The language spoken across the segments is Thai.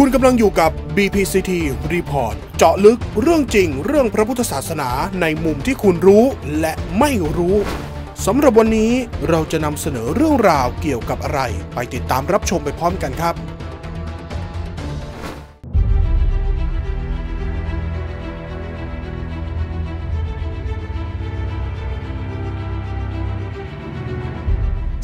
คุณกำลังอยู่กับ BPCT Report เจาะลึกเรื่องจริงเรื่องพระพุทธศาสนาในมุมที่คุณรู้และไม่รู้สำหรับวันนี้เราจะนำเสนอเรื่องราวเกี่ยวกับอะไร ไปติดตามรับชมไปพร้อมกันครับ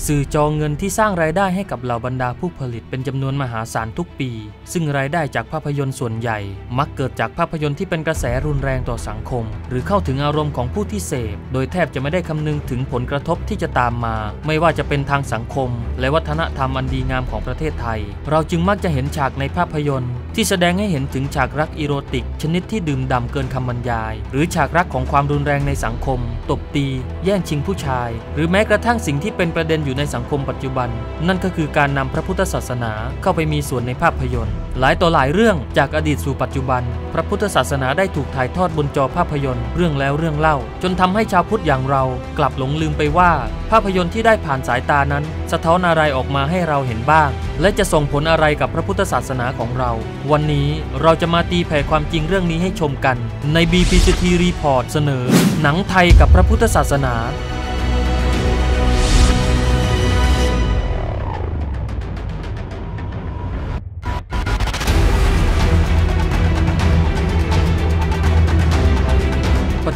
สื่อจองเงินที่สร้างรายได้ให้กับเหล่าบรรดาผู้ผลิตเป็นจำนวนมหาศาลทุกปี ซึ่งรายได้จากภาพยนตร์ส่วนใหญ่ มักเกิดจากภาพยนตร์ที่เป็นกระแสรุนแรงต่อสังคม หรือเข้าถึงอารมณ์ของผู้ที่เสพ โดยแทบจะไม่ได้คำนึงถึงผลกระทบที่จะตามมา ไม่ว่าจะเป็นทางสังคม และวัฒนธรรมอันดีงามของประเทศไทย เราจึงมักจะเห็นฉากในภาพยนตร์ ที่แสดงให้เห็นถึงฉากรักอีโรติก ชนิดที่ดื่มด่ำเกินคำบรรยาย หรือฉากรักของความรุนแรงในสังคม ตบตี แย่งชิงผู้ชาย หรือแม้กระทั่งสิ่งที่เป็นประเด็นอยู่ในสังคมปัจจุบัน นั่นก็คือการนำพระพุทธศาสนาเข้าไปมีส่วนในภาพยนตร์ หลายต่อหลายเรื่องจากอดีตสู่ปัจจุบัน พระพุทธศาสนาได้ถูกถ่ายทอดบนจอภาพยนตร์เรื่องแล้วเรื่องเล่า จนทำให้ชาวพุทธอย่างเรากลับหลงลืมไปว่า ภาพยนตร์ที่ได้ผ่านสายตานั้น สะท้อนอะไรออกมาให้เราเห็นบ้าง และจะส่งผลอะไรกับพระพุทธศาสนาของเรา วันนี้เราจะมาตีแผ่ความจริงเรื่องนี้ให้ชมกัน ใน BPCT Report เสนอ หนังไทยกับพระพุทธศาสนา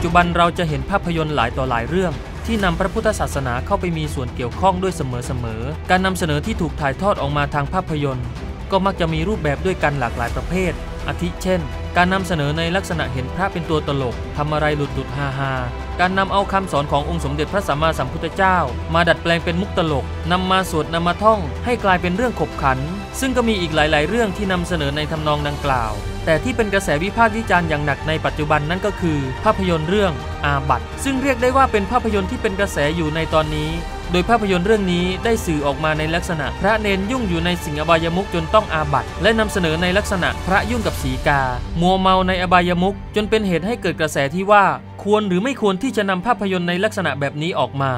จจุบันเราจะเห็นภาพยนตร์หลายต่อหลายเรื่อง ที่นำพระพุทธศาสนาเข้าไปมีส่วนเกี่ยวข้องด้วยเสมอๆ การนำเสนอที่ถูกถ่ายทอดออกมาทางภาพยนตร์ ก็มักจะมีรูปแบบด้วยกันหลากหลายประเภท อาทิเช่น การนำเสนอในลักษณะเห็นพระเป็นตัวตลกทำอะไรหลุดหลุดฮาฮาการนำเอาคำสอนขององค์สมเด็จพระสัมมาสัมพุทธเจ้า มาดัดแปลงเป็นมุกตลกนำมาสวดนำมาท่อง ให้กลายเป็นเรื่องขบขัน ซึ่งก็มีอีกหลาย ๆ เรื่องที่นำเสนอในทำนองดังกล่าว แต่ที่เป็นกระแสวิพากษ์วิจารณ์อย่างหนักในปัจจุบันนั่นก็คือ ภาพยนตร์เรื่องอาบัตซึ่งเรียกได้ว่าเป็นภาพยนตร์ที่เป็นกระแสอยู่ในตอนนี้ โดยภาพยนตร์เรื่องนี้ได้สื่อออกมาในลักษณะ พระเนนยุ่งอยู่ในสิ่งอบายมุกจนต้องอาบัตและนำเสนอในลักษณะพระยุ่งกับสีกา มัวเมาในอบายมุกจนเป็นเหตุให้เกิดกระแสที่ว่า ควรหรือไม่ควรที่จะนำภาพยนตร์ในลักษณะแบบนี้ออกมา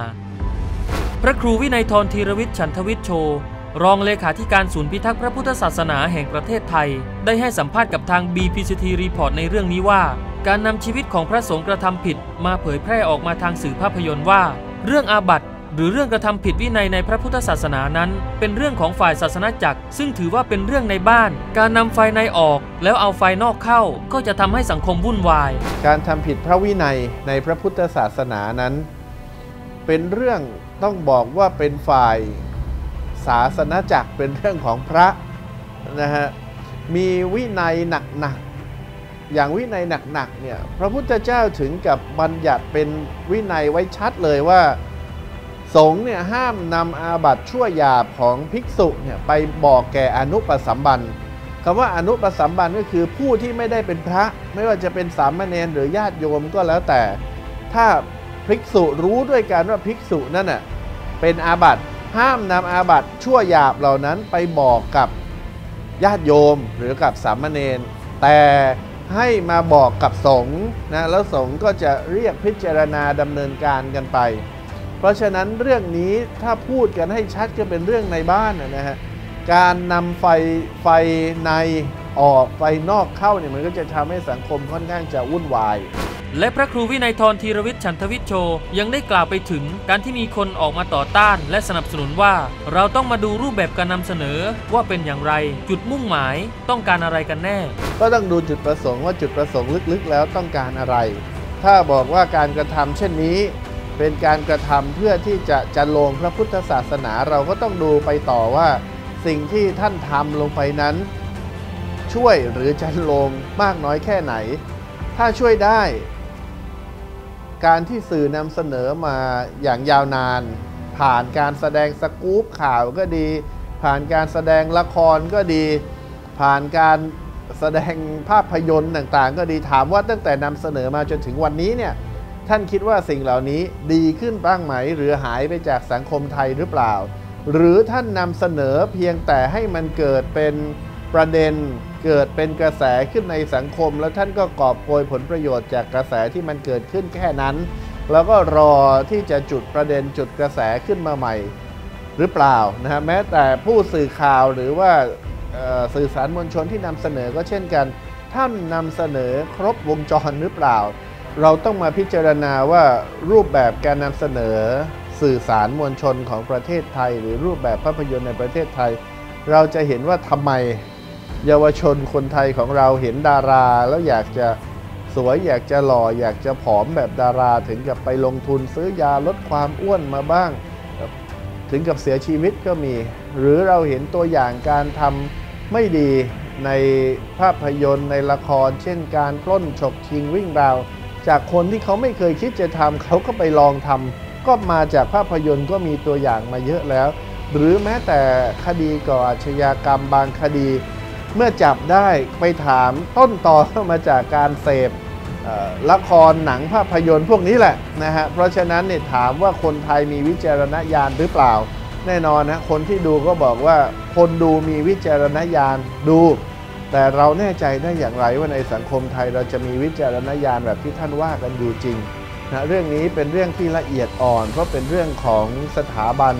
พระครูวินัยทรธีรวิทย์ฉันทวิทย์โช รองเลขาธิการศูนย์พิทักษ์พระพุทธศาสนาแห่งประเทศไทย ได้ให้สัมภาษณ์กับทาง BPCT Report ในเรื่องนี้ว่า การนำชีวิตของพระสงฆ์กระทำผิด มาเผยแพร่ออกมาทางสื่อภาพยนตร์ว่า เรื่องอาบัติหรือเรื่องกระทำผิดวินัยในพระพุทธศาสนานั้น เป็นเรื่องของฝ่ายศาสนาจักร ซึ่งถือว่าเป็นเรื่องในบ้าน การนำไฟในออก แล้วเอาไฟนอกเข้า ก็จะทำให้สังคมวุ่นวาย การทำผิดพระวินัยในพระพุทธศาสนานั้น เป็นเรื่องต้องบอกว่าเป็นฝ่าย ศาสนาจักรเป็นเรื่องของพระนะฮะมีวินัยหนักๆอย่างวินัยหนักๆเนี่ยพระพุทธเจ้าถึงกับบัญญัติเป็นวินัยไว้ชัดเลยว่าสงฆ์เนี่ยห้ามนำอาบัติชั่วหยาบของภิกษุเนี่ยไปบอกแก่อนุปสัมบันคำว่าอนุปสัมบันก็คือผู้ที่ไม่ได้เป็นพระไม่ว่าจะเป็นสามเณรหรือญาติโยมก็แล้วแต่ ถ้าภิกษุรู้ด้วยกันว่าภิกษุนั่นน่ะเป็นอาบัติ ห้ามนำอาบัติชั่วหยาบเหล่านั้นไปบอกกับญาติโยมหรือกับสามเณรแต่ให้มาบอกกับสงฆ์นะแล้วสงฆ์ก็จะเรียกพิจารณาดำเนินการกันไป เพราะฉะนั้นเรื่องนี้ถ้าพูดกันให้ชัดก็เป็นเรื่องในบ้านนะฮะการนำไฟไฟในออกไฟนอกเข้าเนี่ยมันก็จะทำให้สังคมค่อนข้างจะวุ่นวาย และพระครูวินัยทรธีรวิทย์ฉันทวิทย์โช ยังได้กล่าวไปถึงการที่มีคนออกมาต่อต้าน และสนับสนุนว่า เราต้องมาดูรูปแบบการนำเสนอว่าเป็นอย่างไร จุดมุ่งหมายต้องการอะไรกันแน่ ก็ต้องดูจุดประสงค์ว่าจุดประสงค์ลึกๆ แล้วต้องการอะไร ถ้าบอกว่าการกระทำเช่นนี้ เป็นการกระทำเพื่อที่จะจันลงพระพุทธศาสนาเราก็ต้องดูไปต่อว่า สิ่งที่ท่านทำลงไปนั้น ช่วยหรือจันลงมากน้อยแค่ไหน ถ้าช่วยได้ การที่สื่อนำเสนอมาอย่างยาวนาน ผ่านการแสดงสกู๊ปข่าวก็ดี ผ่านการแสดงละครก็ดี ผ่านการแสดงภาพยนตร์ต่างๆ ก็ดีถามว่าตั้งแต่นำเสนอมาจนถึงวันนี้เนี่ยท่านคิดว่าสิ่งเหล่านี้ดีขึ้นบ้างไหม หรือหายไปจากสังคมไทยหรือเปล่า หรือท่านนำเสนอเพียงแต่ให้มันเกิดเป็นประเด็น เกิดเป็นกระแสขึ้นในสังคม แล้วท่านก็กอบโกยผลประโยชน์จากกระแสที่มันเกิดขึ้นแค่นั้น แล้วก็รอที่จะจุดประเด็นจุดกระแสขึ้นมาใหม่ หรือเปล่านะฮะแม้แต่ผู้สื่อข่าวหรือว่าสื่อสารมวลชนที่นำเสนอก็เช่นกัน ท่านนำเสนอครบวงจรหรือเปล่า เราต้องมาพิจารณาว่ารูปแบบการนำเสนอสื่อสารมวลชนของประเทศไทย หรือรูปแบบภาพยนตร์ในประเทศไทย เราจะเห็นว่าทำไม เยาวชนคนไทยของเราเห็นดารา แล้วอยากจะสวยอยากจะหล่ออยากจะผอมแบบดารา ถึงกับไปลงทุนซื้อยาลดความอ้วนมาบ้าง ถึงกับเสียชีวิตก็มี หรือเราเห็นตัวอย่างการทำไม่ดีในภาพยนตร์ในละคร เช่นการปล้นฉกชิงวิ่งราว จากคนที่เขาไม่เคยคิดจะทำเขาก็ไปลองทำก็มาจากภาพยนตร์ก็มีตัวอย่างมาเยอะแล้ว หรือแม้แต่คดีก่ออาชญากรรมบางคดี เมื่อจับได้ไปถามต้นตอมาจากการเสพละครหนังภาพยนตร์พวกนี้แหละนะฮะเพราะฉะนั้นเนี่ยถามว่าคนไทยมีวิจารณญาณหรือเปล่า แน่นอนนะคนที่ดูก็บอกว่าคนดูมีวิจารณญาณดู แต่เราแน่ใจได้อย่างไรว่าในสังคมไทยเราจะมีวิจารณญาณแบบที่ท่านว่ากันอยู่จริงนะเรื่องนี้เป็นเรื่องที่ละเอียดอ่อน เพราะเป็นเรื่องของสถาบัน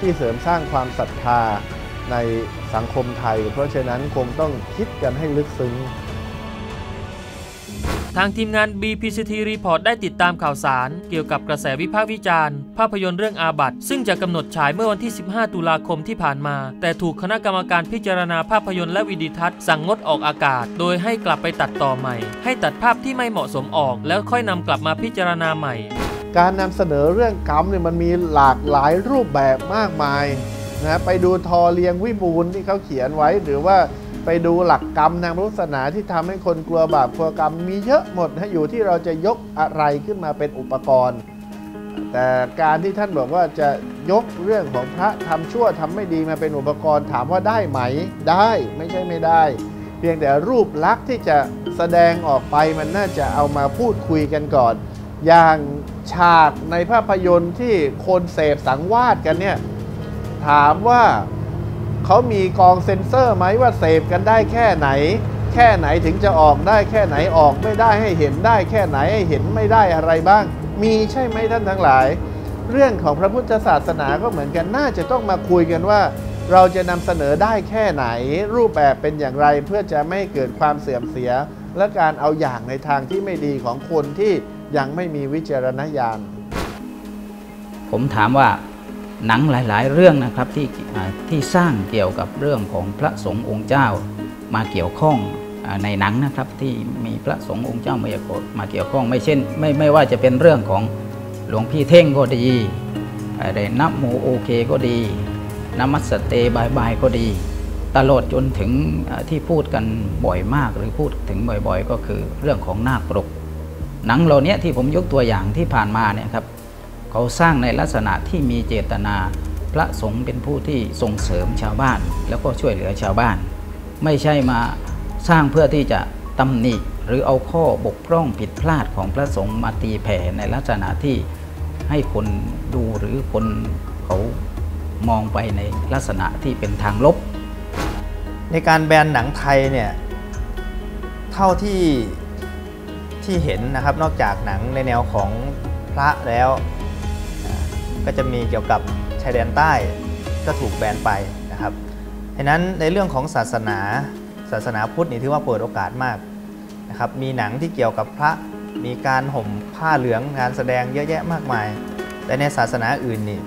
ที่เสริมสร้างความศรัทธา ในสังคมไทย เพราะฉะนั้นคงต้องคิดกันให้ลึกซึ้ง ทางทีมงาน BPCT Report ได้ติดตามข่าวสาร เกี่ยวกับกระแสวิพากษ์วิจารณ์ ภาพยนตร์เรื่องอาบัตซึ่งจะกำหนดฉายเมื่อวันที่ 15 ตุลาคมที่ผ่านมา แต่ถูกคณะกรรมการพิจารณาภาพยนตร์และวิดีทัศน์สั่งงดออกอากาศ โดยให้กลับไปตัดต่อใหม่ ให้ตัดภาพที่ไม่เหมาะสมออก แล้วค่อยนำกลับมาพิจารณาใหม่ การนำเสนอเรื่องกรรมเนี่ยมันมีหลากหลายรูปแบบมากมาย นะไปดูทอเลียงวิบูลย์ที่เขาเขียนไว้ หรือว่าไปดูหลักกรรมทางพุทธศาสนาที่ทำให้คนกลัวบาปกลัวกรรมมีเยอะหมดนะอยู่ที่เราจะยกอะไรขึ้นมาเป็นอุปกรณ์ แต่การที่ท่านบอกว่าจะยกเรื่องของพระทำชั่วทำไม่ดีมาเป็นอุปกรณ์ถามว่าได้ไหมได้ไม่ใช่ไม่ได้ เพียงแต่รูปลักษณ์ที่จะแสดงออกไปมันน่าจะเอามาพูดคุยกันก่อน อย่างฉากในภาพยนตร์ที่คนเสพสังวาสกันเนี่ย ถามว่าเขามีกองเซ็นเซอร์ไหมว่าเสพกันได้แค่ไหน แค่ไหนถึงจะออกได้แค่ไหนออกไม่ได้ให้เห็นได้ แค่ไหนให้เห็นไม่ได้อะไรบ้าง มีใช่ไหมท่านทั้งหลาย เรื่องของพระพุทธศาสนาก็เหมือนกันน่าจะต้องมาคุยกันว่า เราจะนำเสนอได้แค่ไหน รูปแบบเป็นอย่างไรเพื่อจะไม่เกิดความเสื่อมเสีย และการเอาอย่างในทางที่ไม่ดีของคนที่ยังไม่มีวิจารณญาณ ผมถามว่า หนังหลาย ๆ เรื่องนะครับที่ที่สร้างเกี่ยวกับเรื่องของพระสงฆ์องค์เจ้ามาเกี่ยวข้องอในหนังนะครับที่มีพระสงฆ์องค์เจ้ามาเกี่ยวมาเกี่ยวข้องไม่เช่นไม่ไม่ว่าจะเป็นเรื่องของหลวงพี่เท่งก็ดีอะไรนับโมโอเคก็ดีนมัสเตบายบายก็ดี ตลอดจนถึงที่พูดกันบ่อยมากหรือพูดถึงบ่อยๆ ก็คือเรื่องของนาคปรกหนังเหล่านี้ที่ผมยกตัวอย่างที่ผ่านมาเนี่ยครับ เขาสร้างในลักษณะที่มีเจตนา พระสงฆ์เป็นผู้ที่ส่งเสริมชาวบ้าน แล้วก็ช่วยเหลือชาวบ้าน ไม่ใช่มาสร้างเพื่อที่จะตำหนิหรือเอาข้อบกพร่องผิดพลาดของพระสงฆ์มาตีแผ่ในลักษณะที่ให้คนดูหรือคนเขามองไปในลักษณะที่เป็นทางลบ ในการแบนหนังไทยเนี่ยเท่าที่ที่เห็นนะครับนอกจากหนังในแนวของพระแล้ว ก็จะมีเกี่ยวกับชายแดนใต้ก็ถูกแบนไปนะครับฉะนั้นในเรื่องของศาสนาศาสนาพุทธนี่ถือว่าเปิดโอกาสมากนะครับมีหนังที่เกี่ยวกับพระมีการห่มผ้าเหลืองงานแสดงเยอะแยะมากมาย แต่ในศาสนาอื่นนี่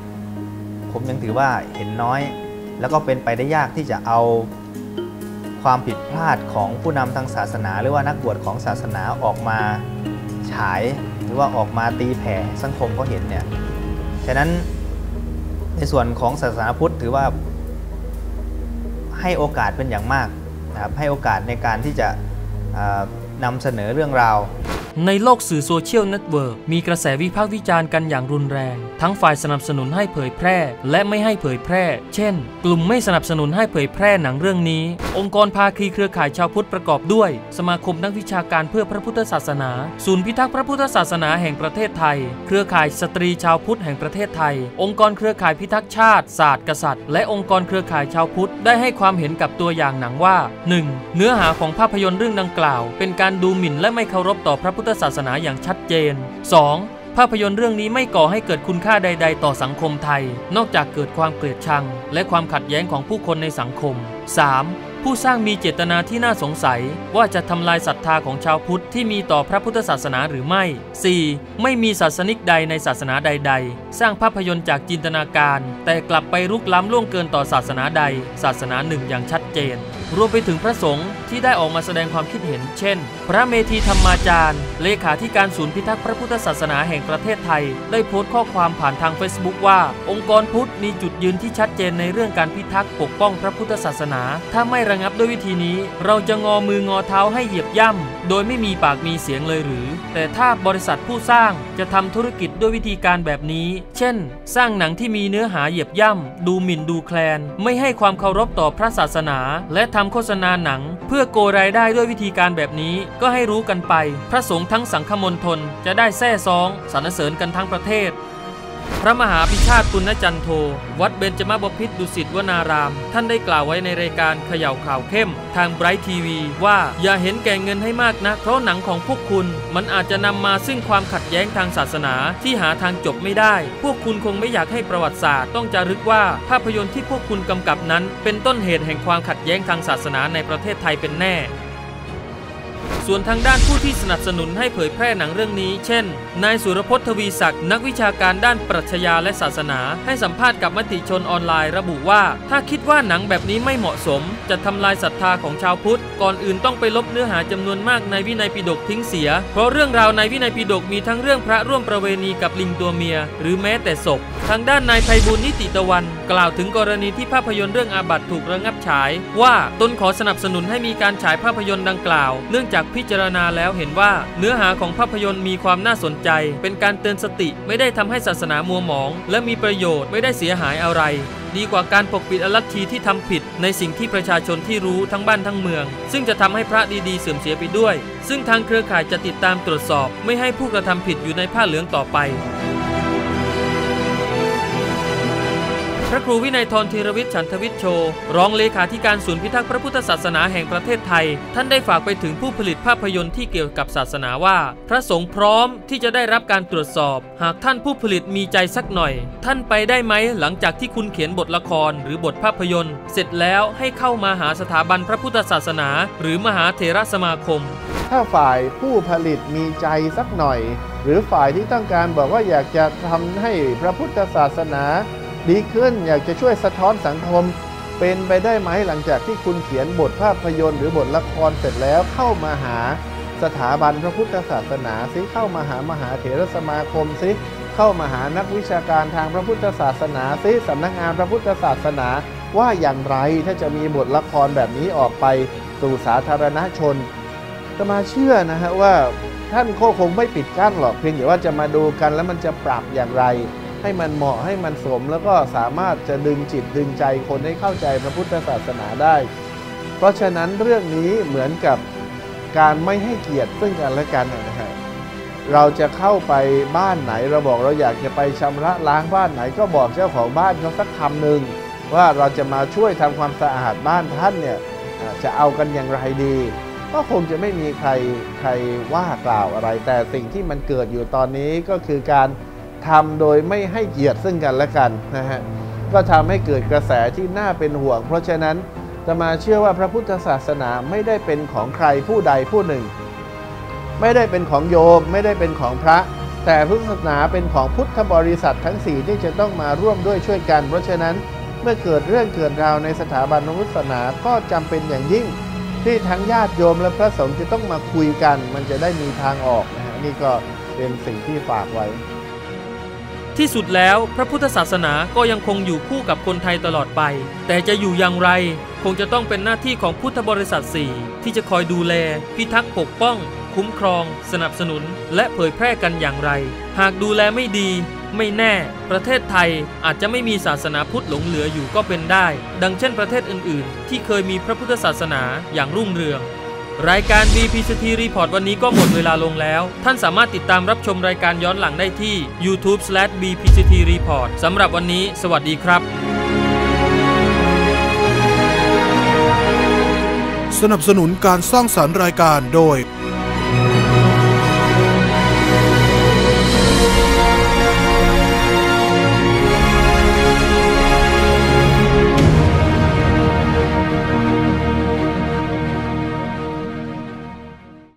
ผมยังถือว่าเห็นน้อย แล้วก็เป็นไปได้ยากที่จะเอาความผิดพลาดของผู้นำทางศาสนา หรือว่านักบวชของศาสนาออกมาฉาย หรือว่าออกมาตีแผ่สังคมเขาเห็นเนี่ย ฉะนั้นในส่วนของศาสนาพุทธถือว่าให้โอกาสเป็นอย่างมากนะครับให้โอกาสในการที่จะนำเสนอเรื่องราว ในโลกสื่อโซเชียลเน็ตเวิร์กมีกระแสวิพากษ์วิจารณ์กันอย่างรุนแรง ทั้งฝ่ายสนับสนุนให้เผยแพร่ และไม่ให้เผยแพร่ เช่น กลุ่มไม่สนับสนุนให้เผยแพร่หนังเรื่องนี้ องค์กรภาคีเครือข่ายชาวพุทธประกอบด้วย สมาคมนักวิชาการเพื่อพระพุทธศาสนา ศูนย์พิทักษ์พระพุทธศาสนาแห่งประเทศไทย เครือข่ายสตรีชาวพุทธแห่งประเทศไทย องค์กรเครือข่ายพิทักษ์ชาติศาสตร์กษัตริย์ และองค์กรเครือข่ายชาวพุทธได้ให้ความเห็นกับตัวอย่างหนังว่า 1. เนื้อหาของภาพยนตร์เรื่องดังกล่าว เป็นการดูหมิ่นและไม่เคารพต่อพระพุทธศาสนาอย่างชัดเจน 2. ภาพยนตร์เรื่องนี้ไม่ก่อให้เกิดคุณค่าใด ๆ ต่อสังคมไทย นอกจากเกิดความเกลียดชัง และความขัดแย้งของผู้คนในสังคม 3. ผู้สร้างมีเจตนาที่น่าสงสัย ว่าจะทำลายศรัทธาของชาวพุทธที่มีต่อพระพุทธศาสนาหรือไม่ 4. ไม่มีศาสนิกใดในศาสนาใด ๆ สร้างภาพยนตร์จากจินตนาการ แต่กลับไปรุกล้ำล่วงเกินต่อศาสนาใด ศาสนาหนึ่งอย่างชัดเจนรวมไปถึงพระสงฆ์ที่ได้ออกมาแสดงความคิดเห็น เช่น พระเมธีธรรมาจารย์ เลขาธิการศูนย์พิทักษ์พระพุทธศาสนาแห่งประเทศไทย ได้โพสต์ข้อความผ่านทาง Facebook ว่า องค์กรพุทธมีจุดยืนที่ชัดเจนในเรื่องการพิทักษ์ปกป้องพระพุทธศาสนา ถ้าไม่ระงับด้วยวิธีนี้ เราจะงอมืองอเท้าให้เหยียบย่ำ โดยไม่มีปากมีเสียงเลยหรือ แต่ถ้าบริษัทผู้สร้างจะทำธุรกิจด้วยวิธีการแบบนี้ เช่น สร้างหนังที่มีเนื้อหาเหยียบย่ำ ดูหมิ่นดูแคลน ไม่ให้ความเคารพต่อพระศาสนา และทำโฆษณาหนัง เพื่อโกรายได้ด้วยวิธีการแบบนี้ก็ให้รู้กันไป พระสงฆ์ทั้งสังฆมณฑลจะได้แซ่ซองสรรเสริญกันทั้งประเทศ พระมหาพิชาติปุณณจันโท วัดเบญจมาบพิตรดุสิตวนาราม ท่านได้กล่าวไว้ในรายการเขย่าข่าวเข้ม ทางไบรท์ทีวีว่าอย่าเห็นแก่เงินให้มากนะ เพราะหนังของพวกคุณ มันอาจจะนำมาซึ่งความขัดแย้งทางศาสนาที่หาทางจบไม่ได้ พวกคุณคงไม่อยากให้ประวัติศาสตร์ต้องจารึกว่าภาพยนตร์ที่พวกคุณกำกับนั้น เป็นต้นเหตุแห่งความขัดแย้งทางศาสนาในประเทศไทยเป็นแน่ ส่วนทางด้านผู้ที่สนับสนุนให้เผยแพร่หนังเรื่องนี้ เช่น นายสุรพจน์ทวีศักดิ์นักวิชาการด้านปรัชญาและศาสนา ให้สัมภาษณ์กับมติชนออนไลน์ระบุว่า ถ้าคิดว่าหนังแบบนี้ไม่เหมาะสม จะทำลายศรัทธาของชาวพุทธ ก่อนอื่นต้องไปลบเนื้อหาจำนวนมากในวินัยปิฎกทิ้งเสีย เพราะเรื่องราวในวินัยปิฎกมีทั้งเรื่องพระร่วมประเวณีกับลิงตัวเมีย หรือแม้แต่ศพ ทางด้านนายไพบูลย์นิติตะวัน กล่าวถึงกรณีที่ภาพยนตร์เรื่องอาบัตถูกระงับฉาย ว่าตนขอสนับสนุนให้มีการฉายภาพยนตร์ดังกล่าว เนื่องจากพิจารณาแล้วเห็นว่า เนื้อหาของภาพยนตร์มีความน่าสนใจ เป็นการเตือนสติไม่ได้ทำให้ศาสนามัวหมอง และมีประโยชน์ไม่ได้เสียหายอะไร ดีกว่าการปกปิดอลัทธิที่ทำผิด ในสิ่งที่ประชาชนที่รู้ทั้งบ้านทั้งเมือง ซึ่งจะทำให้พระดีๆเสื่อมเสียไปด้วย ซึ่งทางเครือข่ายจะติดตามตรวจสอบ ไม่ให้ผู้กระทำผิดอยู่ในผ้าเหลืองต่อไป ระครูวินัยทรธีรวิทย์ฉันทวิทย์โช รองเลขาธิการศูนย์พิทักษ์พระพุทธศาสนาแห่งประเทศไทย ท่านได้ฝากไปถึงผู้ผลิตภาพยนตร์ที่เกี่ยวกับศาสนาว่า พระสงฆ์พร้อมที่จะได้รับการตรวจสอบ หากท่านผู้ผลิตมีใจสักหน่อย ท่านไปได้ไหมหลังจากที่คุณเขียนบทละครหรือบทภาพยนตร์ เสร็จแล้วให้เข้ามาหาสถาบันพระพุทธศาสนา หรือมหาเถรสมาคม ถ้าฝ่ายผู้ผลิตมีใจสักหน่อย หรือฝ่ายที่ต้องการบอกว่าอยากจะทำให้พระพุทธศาสนา ดีขึ้นอยากจะช่วยสะท้อนสังคม เป็นไปได้ไหมหลังจากที่คุณเขียนบทภาพยนตร์หรือบทละครเสร็จแล้วเข้ามาหาสถาบันพระพุทธศาสนาซิเข้ามาหามหาเถรสมาคมซิเข้ามาหานักวิชาการทางพระพุทธศาสนาซิสำนักงานพระพุทธศาสนา ว่าอย่างไรถ้าจะมีบทละครแบบนี้ออกไปสู่สาธารณชนจะมาเชื่อนะฮะว่าท่านก็คงไม่ปิดกั้นหรอกเพียงแต่ว่าจะมาดูกันแล้วมันจะปรับอย่างไร ให้มันเหมาะให้มันสม แล้วก็สามารถจะดึงจิตดึงใจคนให้เข้าใจพระพุทธศาสนาได้ เพราะฉะนั้นเรื่องนี้เหมือนกับการไม่ให้เกียรติซึ่งกันและกันนะฮะเราจะเข้าไปบ้านไหนเราบอกเราอยากจะไปชำระล้างบ้านไหนก็บอกเจ้าของบ้านเขาสักคำหนึ่งว่าเราจะมาช่วยทำความสะอาดบ้านท่านเนี่ยจะเอากันอย่างไรดี ก็คงจะไม่มีใครใครว่ากล่าวอะไร แต่สิ่งที่มันเกิดอยู่ตอนนี้ก็คือการ ทำโดยไม่ให้เกียรติซึ่งกันและกันนะฮะก็ทำให้เกิดกระแสที่น่าเป็นห่วง เพราะฉะนั้นจะมาเชื่อว่าพระพุทธศาสนาไม่ได้เป็นของใครผู้ใดผู้หนึ่ง ไม่ได้เป็นของโยมไม่ได้เป็นของพระ แต่พุทธศาสนาเป็นของพุทธบริษัททั้ง4ที่จะต้องมาร่วมด้วยช่วยกัน เพราะฉะนั้นเมื่อเกิดเรื่องเกิดราวในสถาบันพุทธศาสนาก็จำเป็นอย่างยิ่ง ที่ทั้งญาติโยมและพระสงฆ์จะต้องมาคุยกัน มันจะได้มีทางออกนะฮะนี่ก็เป็นสิ่งที่ฝากไว้ ที่สุดแล้วพระพุทธศาสนาก็ยังคงอยู่คู่กับคนไทยตลอดไป แต่จะอยู่อย่างไร คงจะต้องเป็นหน้าที่ของพุทธบริษัทสี่ที่จะคอยดูแล พิทักษ์ปกป้อง คุ้มครอง สนับสนุน และเผยแพร่กันอย่างไร หากดูแลไม่ดี ไม่แน่ ประเทศไทยอาจจะไม่มีศาสนาพุทธหลงเหลืออยู่ก็เป็นได้ ดังเช่นประเทศอื่น ๆ ที่เคยมีพระพุทธศาสนาอย่างรุ่งเรือง รายการ BPCT Report วันนี้ก็หมดเวลาลงแล้ว ท่านสามารถติดตามรับชมรายการย้อนหลังได้ที่ YouTube/BPCT Report สำหรับวันนี้ สวัสดีครับ สนับสนุนการสร้างสารรค์รายการโดย